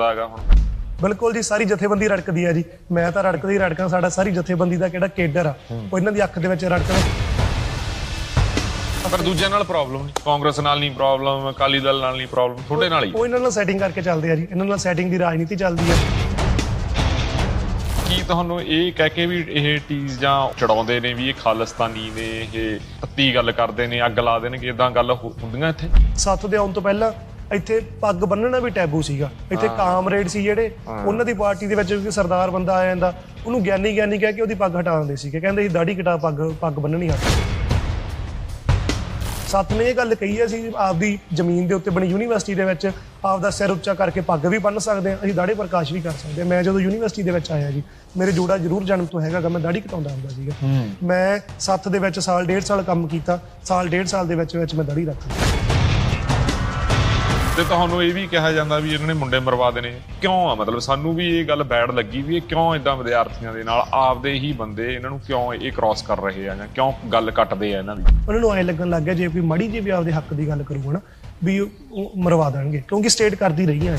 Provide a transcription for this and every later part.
ਰੜਕਦਾ ਹੈਗਾ ਹੁਣ। ਬਿਲਕੁਲ ਜੀ ਸਾਰੀ ਜਥੇਬੰਦੀ ਰੜਕਦੀ ਆ ਜੀ। ਮੈਂ ਤਾਂ ਰੜਕਦੀ ਰੜਕਾਂ ਸਾਡਾ ਸਾਰੀ ਜਥੇਬੰਦੀ ਦਾ ਕਿਹੜਾ ਕੇਡਰ ਆ। ਉਹ ਇਹਨਾਂ ਦੀ ਅੱਖ ਦੇ ਵਿੱਚ ਰੜਕਦਾ। ਪਰ ਦੂਜਿਆਂ ਨਾਲ ਪ੍ਰੋਬਲਮ ਨਹੀਂ। ਕਾਂਗਰਸ ਨਾਲ ਨਹੀਂ ਪ੍ਰੋਬਲਮ ਅਕਾਲੀ ਦਲ ਨਾਲ ਨਹੀਂ ਪ੍ਰੋਬਲਮ ਤੁਹਾਡੇ ਨਾਲ ਹੀ। ਉਹ ਇਹਨਾਂ ਨਾਲ ਸੈਟਿੰਗ ਕਰਕੇ ਚੱਲਦੇ ਆ ਜੀ। ਇਹਨਾਂ ਨਾਲ ਸੈਟਿੰਗ ਦੀ ਰਾਜਨੀਤੀ ਚੱਲਦੀ ਆ। ਕੀ ਤੁਹਾਨੂੰ ਇਹ ਕਹਿ ਕੇ ਵੀ ਇਹ ਟੀਜ਼ ਜਾਂ ਚੜਾਉਂਦੇ ਨੇ ਵੀ ਇਹ ਖਾਲਿਸਤਾਨੀ ਨੇ ਇਹ ਤੱਤੀ ਗੱਲ ਕਰਦੇ ਨੇ ਅੱਗ ਲਾ ਦੇਣਗੇ ਇਦਾਂ ਗੱਲ ਹੁੰਦੀਆਂ ਇੱਥੇ? ਸੱਤ ਦੇ ਆਉਣ ਤੋਂ ਪਹਿਲਾਂ ਇੱਥੇ ਪੱਗ ਬੰਨਣਾ ਵੀ ਟੈਬੂ ਸੀਗਾ। ਇੱਥੇ ਕਾਮਰੇਡ ਸੀ ਜਿਹੜੇ। ਉਹਨਾਂ ਦੀ ਪਾਰਟੀ ਦੇ ਵਿੱਚ ਵੀ ਸਰਦਾਰ ਬੰਦਾ ਆ ਜਾਂਦਾ। ਉਹਨੂੰ ਗਿਆਨੀ ਗਿਆਨੀ ਕਹਿ ਕੇ ਉਹਦੀ ਪੱਗ ਹਟਾ ਦਿੰਦੇ ਸੀਗੇ। ਕਹਿੰਦੇ ਸੀ ਦਾੜੀ ਕਟਾ ਪੱਗ ਪੱਗ ਬੰਨਣੀ ਹਟ ਸੱਤ ਨੇ ਇਹ ਗੱਲ ਕਹੀ ਹੈ ਅਸੀਂ ਆਪਦੀ ਜ਼ਮੀਨ ਦੇ ਉੱਤੇ ਬਣੀ ਯੂਨੀਵਰਸਿਟੀ ਦੇ ਵਿੱਚ ਆਪਦਾ ਸਿਰ ਉੱਚਾ ਕਰਕੇ ਪੱਗ ਵੀ ਬੰਨ ਸਕਦੇ ਹਾਂ ਅਸੀਂ ਦਾੜੀ ਪ੍ਰਕਾਸ਼ ਵੀ ਕਰ ਸਕਦੇ ਹਾਂ ਮੈਂ ਜਦੋਂ ਯੂਨੀਵਰਸਿਟੀ ਦੇ ਵਿੱਚ ਆਇਆ ਜੀ ਮੇਰੇ ਜੋੜਾ ਜ਼ਰੂਰ ਜਨਮ ਤੋਂ ਹੈਗਾ ਗਾ ਮੈਂ ਦਾੜੀ ਕਟਾਉਂਦਾ ਹੁੰਦਾ ਸੀਗਾ। ਮੈਂ ਸੱਤ ਦੇ ਵਿੱਚ ਸਾਲ ਡੇਢ ਸਾਲ ਕੰਮ ਕੀਤਾ। ਸਾਲ ਡੇਢ ਸਾਲ ਦੇ ਵਿੱਚ ਵਿੱਚ ਮੈਂ ਦਾੜੀ ਰੱਖ ਲਈ ਤੇ ਤੁਹਾਨੂੰ ਇਹ ਵੀ ਕਿਹਾ ਜਾਂਦਾ ਵੀ ਇਹਨਾਂ ਨੇ ਮੁੰਡੇ ਮਰਵਾ ਦੇਣੇ। ਕਿਉਂ ਆ? ਮਤਲਬ ਸਾਨੂੰ ਵੀ ਇਹ ਗੱਲ ਬੈਡ ਲੱਗੀ ਵੀ ਇਹ ਕਿਉਂ ਇਦਾਂ ਵਿਦਿਆਰਥੀਆਂ ਦੇ ਨਾਲ ਆਪਦੇ ਹੀ ਬੰਦੇ ਇਹਨਾਂ ਨੂੰ ਕਿਉਂ ਇਹ ਕ੍ਰਾਸ ਕਰ ਰਹੇ ਆ ਜਾਂ ਕਿਉਂ ਗੱਲ ਕੱਟਦੇ ਆ ਇਹਨਾਂ ਦੀ? ਉਹਨਾਂ ਨੂੰ ਐ ਲੱਗਣ ਲੱਗ ਗਿਆ ਜੇ ਕੋਈ ਮੜੀ ਜੀ ਵੀ ਆਪਦੇ ਹੱਕ ਦੀ ਗੱਲ ਕਰੂਗਾ ਨਾ ਵੀ ਉਹ ਮਰਵਾ ਦੇਣਗੇ, ਕਿਉਂਕਿ ਸਟੇਟ ਕਰਦੀ ਰਹੀ ਹੈ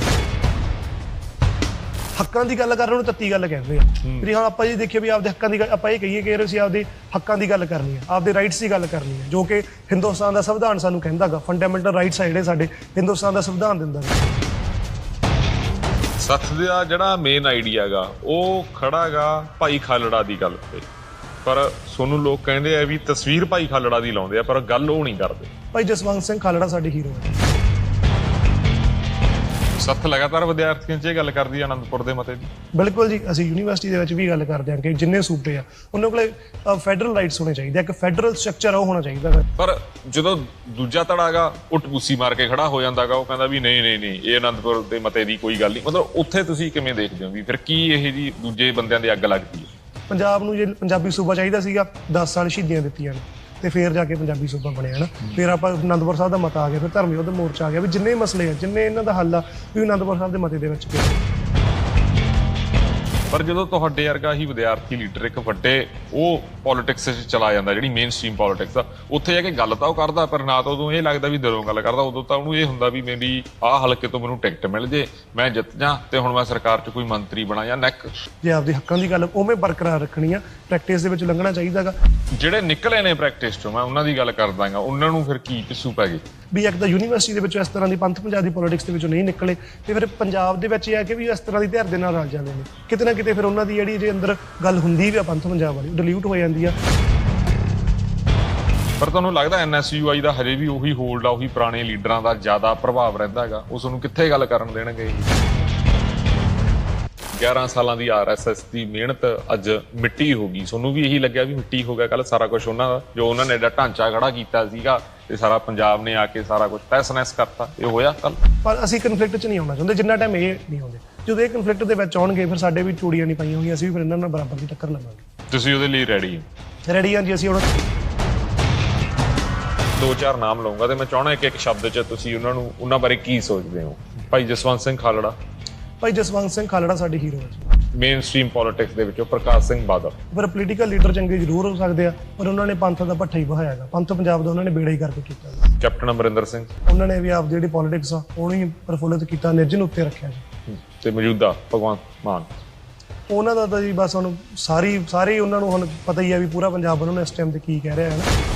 ਹੱਕਾਂ ਦੀ ਗੱਲ ਕਰ ਰਹੇ ਨੂੰ ਤੱਤੀ ਗੱਲ ਕਹਿੰਦੇ ਆ। ਵੀ ਹਾਂ ਆਪਾਂ ਜੀ ਦੇਖੀਏ ਵੀ ਆਪਦੇ ਹੱਕਾਂ ਦੀ ਗੱਲ- ਆਪਾਂ ਇਹ ਕਹੀਏ ਕਿ ਅਸੀਂ ਆਪਦੇ ਹੱਕਾਂ ਦੀ ਗੱਲ ਕਰਨੀ ਹੈ ਆਪਦੇ ਰਾਈਟਸ ਦੀ ਗੱਲ ਕਰਨੀ ਹੈ ਜੋ ਕਿ ਹਿੰਦੁਸਤਾਨ ਦਾ ਸੰਵਿਧਾਨ ਸਾਨੂੰ ਕਹਿੰਦਾਗਾ ਫੰਡਾਮੈਂਟਲ ਰਾਈਟਸ ਆ ਜਿਹੜੇ ਸਾਡੇ ਹਿੰਦੁਸਤਾਨ ਦਾ ਸੰਵਿਧਾਨ ਦਿੰਦਾ ਹੈ ਸੱਥ ਦਾ ਜਿਹੜਾ ਮੇਨ ਆਈਡੀਆ ਗਾ ਉਹ ਖੜਾਗਾ ਭਾਈ ਖਾਲੜਾ ਦੀ ਗੱਲ ਤੇ। ਪਰ ਸੋਨੂੰ ਲੋਕ ਕਹਿੰਦੇ ਆ ਵੀ ਤਸਵੀਰ ਭਾਈ ਖਾਲੜਾ ਦੀ ਲਾਉਂਦੇ ਆ ਪਰ ਗੱਲ ਉਹ ਨਹੀਂ ਕਰਦੇ। ਭਾਈ ਜਸਵੰਤ ਸਿੰਘ ਖਾਲੜਾ ਸਾਡੇ ਹੀਰੋ ਹੈ ਸੱਥ ਲਗਾਤਾਰ ਵਿਦਿਆਰਥੀਆਂ 'ਚ ਇਹ ਗੱਲ ਕਰਦੀ ਆਨੰਦਪੁਰ ਦੇ ਮਤੇ। ਦੀ ਬਿਲਕੁਲ ਜੀ ਅਸੀਂ ਯੂਨੀਵਰਸਿਟੀ ਦੇ ਵਿੱਚ ਵੀ ਗੱਲ ਕਰਦੇ ਹਾਂ ਕਿ ਜਿੰਨੇ ਸੂਬੇ ਆ ਉਹਨਾਂ ਕੋਲੇ ਫੈਡਰਲ ਰਾਈਟਸ ਹੋਣੇ ਚਾਹੀਦੇ ਆ ਇੱਕ ਫੈਡਰਲ ਸਟਰਕਚਰ ਉਹ ਹੋਣਾ ਚਾਹੀਦਾ ਹੈ। ਪਰ ਜਦੋਂ ਦੂਜਾ ਧੜਾਗਾ ਉਹ ਟਪੂਸੀ ਮਾਰ ਕੇ ਖੜਾ ਹੋ ਜਾਂਦਾਗਾ ਉਹ ਕਹਿੰਦਾ ਵੀ ਨਹੀਂ ਨਹੀਂ ਨਹੀਂ ਇਹ ਆਨੰਦਪੁਰ ਦੇ ਮਤੇ ਦੀ ਕੋਈ ਗੱਲ ਨਹੀਂ। ਮਤਲਬ ਉੱਥੇ ਤੁਸੀਂ ਕਿਵੇਂ ਦੇਖਦੇ ਹੋ ਵੀ ਫਿਰ ਕੀ ਇਹ ਜੀ ਦੂਜੇ ਬੰਦਿਆਂ ਦੇ ਅੱਗ ਲੱਗਦੀ ਹੈ? ਪੰਜਾਬ ਨੂੰ ਜੇ ਪੰਜਾਬੀ ਸੂਬਾ ਚਾਹੀਦਾ ਸੀਗਾ 10 ਸਾਲ ਸ਼ਹੀਦੀਆਂ ਦਿੱਤੀਆਂ ਨੇ। ਤੇ ਫਿਰ ਜਾ ਕੇ ਪੰਜਾਬੀ ਸੂਬਾ ਬਣਿਆ ਨਾ ਫਿਰ ਆਪਾਂ ਅਨੰਦਪੁਰ ਸਾਹਿਬ ਦਾ ਮਤਾ ਆ ਗਿਆ, ਫਿਰ ਧਰਮ ਯੁੱਧ ਮੋਰਚਾ ਆ ਗਿਆ, ਵੀ ਜਿੰਨੇ ਮਸਲੇ ਆ, ਜਿੰਨੇ ਇਹਨਾਂ ਦਾ ਹੱਲ ਆ, ਵੀ ਅਨੰਦਪੁਰ ਸਾਹਿਬ ਦੇ ਮਤੇ ਦੇ ਵਿੱਚ ਪਿਆ। ਪਰ ਜਦੋਂ ਤੁਹਾਡੇ ਵਰਗਾ ਹੀ ਵਿਦਿਆਰਥੀ ਲੀਡਰ ਇੱਕ ਵੱਡੇ ਉਹ ਪੋਲਿਟਿਕਸ 'ਚ ਚਲਾ ਜਾਂਦਾ ਜਿਹੜੀ ਮੇਨ ਸਟ੍ਰੀਮ ਪੋਲਿਟਿਕਸ ਆ ਉੱਥੇ ਜਾ ਕੇ ਗੱਲ ਤਾਂ ਉਹ ਕਰਦਾ ਪਰ ਨਾ ਤਾਂ ਉਦੋਂ ਇਹ ਲੱਗਦਾ ਵੀ ਦਿਲੋਂ ਗੱਲ ਕਰਦਾ ਉਦੋਂ ਤਾਂ ਉਹਨੂੰ ਇਹ ਹੁੰਦਾ ਵੀ ਮੇਰੀ ਆਹ ਹਲਕੇ ਤੋਂ ਮੈਨੂੰ ਟਿਕਟ ਮਿਲ ਜੇ ਮੈਂ ਜਿੱਤ ਜਾ ਤੇ ਹੁਣ ਮੈਂ ਸਰਕਾਰ 'ਚ ਕੋਈ ਮੰਤਰੀ ਬਣਾ ਜਾਂ ਨੈਕ ਜੇ ਆਪਦੇ ਹੱਕਾਂ ਦੀ ਗੱਲ ਉਵੇਂ ਬਰਕਰਾਰ ਰੱਖਣੀ ਆ ਪ੍ਰੈਕਟਿਸ ਦੇ ਵਿੱਚ ਲੰਘਣਾ ਚਾਹੀਦਾਗਾ ਜਿਹੜੇ ਨਿਕਲੇ ਨੇ ਪ੍ਰੈਕਟਿਸ 'ਚੋਂ ਮੈਂ ਉਹਨਾਂ ਦੀ ਗੱਲ ਕਰਦਾਗਾ ਉਹਨਾਂ ਨੂੰ ਫਿਰ ਕੀ ਪਿੱਛੂ ਪੈ ਗਏ? ਵੀ ਇੱਕ ਤਾਂ ਯੂਨੀਵਰਸਿਟੀ ਦੇ ਵਿੱਚੋਂ ਇਸ ਤਰ੍ਹਾਂ ਦੀ ਪੰਥ ਪੰਜਾਬ ਦੀ ਪੋਲਿਟਿਕਸ ਦੇ ਵਿੱਚੋਂ ਨਹੀਂ ਨਿਕਲੇ ਤੇ ਫਿਰ ਪੰਜਾਬ ਦੇ ਵਿੱਚ ਇਹ ਆ ਕਿ ਵੀ ਇਸ ਤਰ੍ਹਾਂ ਦੀ ਧਿਰ ਦੇ ਨਾਲ ਰਲ ਜਾਂਦੇ ਨੇ। ਕਿਤੇ ਨਾ ਕਿਤੇ ਫਿਰ ਉਹਨਾਂ ਦੀ ਜਿਹੜੀ ਜੇ ਅੰਦਰ ਗੱਲ ਹੁੰਦੀ ਵੀ ਆ ਪੰਥ ਪੰਜਾਬ ਵਾਲੀ ਡਿਲੀਟ ਹੋ ਜਾਂਦੀ ਆ। ਪਰ ਤੁਹਾਨੂੰ ਲੱਗਦਾ ਐਨਐਸਯੂਆਈ ਦਾ ਹਜੇ ਵੀ ਉਹੀ ਹੋਲਡ ਆ ਉਹੀ ਪੁਰਾਣੇ ਲੀਡਰਾਂ ਦਾ ਜ਼ਿਆਦਾ ਪ੍ਰਭਾਵ ਰਹਿੰਦਾ ਹੈਗਾ? ਉਸ ਨੂੰ ਕਿੱਥੇ ਗੱਲ ਕਰਨ ਦੇਣਗੇ? ਇਹ 11 ਸਾਲਾਂ ਦੀ ਆਰਐਸਐਸ ਦੀ ਮਿਹਨਤ ਅੱਜ ਮਿੱਟੀ ਹੋ ਗਈ। ਤੁਹਾਨੂੰ ਵੀ ਇਹੀ ਲੱਗਿਆ ਵੀ ਮਿੱਟੀ ਹੋ ਗਿਆ ਕੱਲ ਸਾਰਾ ਕੁਝ ਉਹਨਾਂ ਦਾ? ਜੋ ਉਹਨਾਂ ਨੇ ਐਡਾ ਢਾਂਚਾ ਖੜਾ ਕੀਤਾ ਸੀਗਾ ਤੇ ਸਾਰਾ ਪੰਜਾਬ ਨੇ ਆ ਕੇ ਸਾਰਾ ਕੁਝ ਤਹਿਸ-ਨਹਿਸ ਕਰਤਾ। ਇਹ ਹੋਇਆ ਕੱਲ ਪਰ ਅਸੀਂ ਕਨਫਲਿਕਟ 'ਚ ਨਹੀਂ ਆਉਣਾ ਚਾਹੁੰਦੇ ਜਿੰਨਾ ਟਾਈਮ ਇਹ ਨਹੀਂ ਆਉਂਦੇ। ਜਦੋਂ ਇਹ ਕਨਫਲਿਕਟ ਦੇ ਵਿੱਚ ਆਉਣਗੇ ਫਿਰ ਸਾਡੇ ਵੀ ਚੂੜੀਆਂ ਨਹੀਂ ਪਾਈਆਂ ਹੋਈਆਂ ਅਸੀਂ ਵੀ ਫਿਰ ਇਹਨਾਂ ਨਾਲ ਬਰਾਬਰ ਦੀ ਟੱਕਰ ਲਵਾਂਗੇ। ਤੁਸੀਂ ਉਹਦੇ ਲਈ ਰੈਡੀ ਹੋ? ਰੈਡੀ ਹਾਂ ਜੀ ਅਸੀਂ ਹੁਣ ਦੋ ਚਾਰ ਨਾਮ ਲਵਾਂਗਾ ਤੇ ਮੈਂ ਚਾਹਣਾ ਇੱਕ ਇੱਕ ਸ਼ਬਦ 'ਚ ਤੁਸੀਂ ਉਹਨਾਂ ਨੂੰ ਉਹਨਾਂ ਬਾਰੇ ਕੀ ਸੋਚਦੇ ਹੋ? ਭਾਈ ਜਸਵੰਤ ਸਿੰਘ ਖਾਲੜਾ। ਭਾਈ ਜਸਵੰਤ ਸਿੰਘ ਖਾਲੜਾ ਸਾਡੇ ਹੀਰੋ ਹੈ ਮੇਨ ਸਟ੍ਰੀਮ ਪੋਲਿਟਿਕਸ ਦੇ ਵਿੱਚੋਂ ਪ੍ਰਕਾਸ਼ ਸਿੰਘ ਬਾਦਲ। ਪਰ ਪੋਲੀਟੀਕਲ ਲੀਡਰ ਚੰਗੇ ਜ਼ਰੂਰ ਹੋ ਸਕਦੇ ਆ ਪਰ ਉਹਨਾਂ ਨੇ ਪੰਥ ਦਾ ਭੱਠਾ ਹੀ ਬਹਾਇਆਗਾ ਪੰਥ ਪੰਜਾਬ ਦਾ ਉਹਨਾਂ ਨੇ ਬੇੜਾ ਹੀ ਕਰਕੇ ਕੀਤਾ। ਕੈਪਟਨ ਅਮਰਿੰਦਰ ਸਿੰਘ। ਉਹਨਾਂ ਨੇ ਵੀ ਆਪ ਜਿਹੜੀ ਪੋਲਿਟਿਕਸ ਆ ਉਹਨੂੰ ਹੀ ਪ੍ਰਫੁੱਲਿਤ ਕੀਤਾ ਨਿਰਜਨ ਉੱਤੇ ਰੱਖਿਆ ਜੀ। ਤੇ ਮੌਜੂਦਾ ਭਗਵੰਤ ਮਾਨ। ਉਹਨਾਂ ਦਾ ਤਾਂ ਜੀ ਬਸ ਹੁਣ ਸਾਰੀ ਸਾਰੇ ਉਹਨਾਂ ਨੂੰ ਹੁਣ ਪਤਾ ਹੀ ਆ ਵੀ ਪੂਰਾ ਪੰਜਾਬ ਉਹਨਾਂ ਨੂੰ ਇਸ ਟਾਈਮ ਤੇ ਕੀ ਕਹਿ ਰਿਹਾ ਹੈ ਨਾ।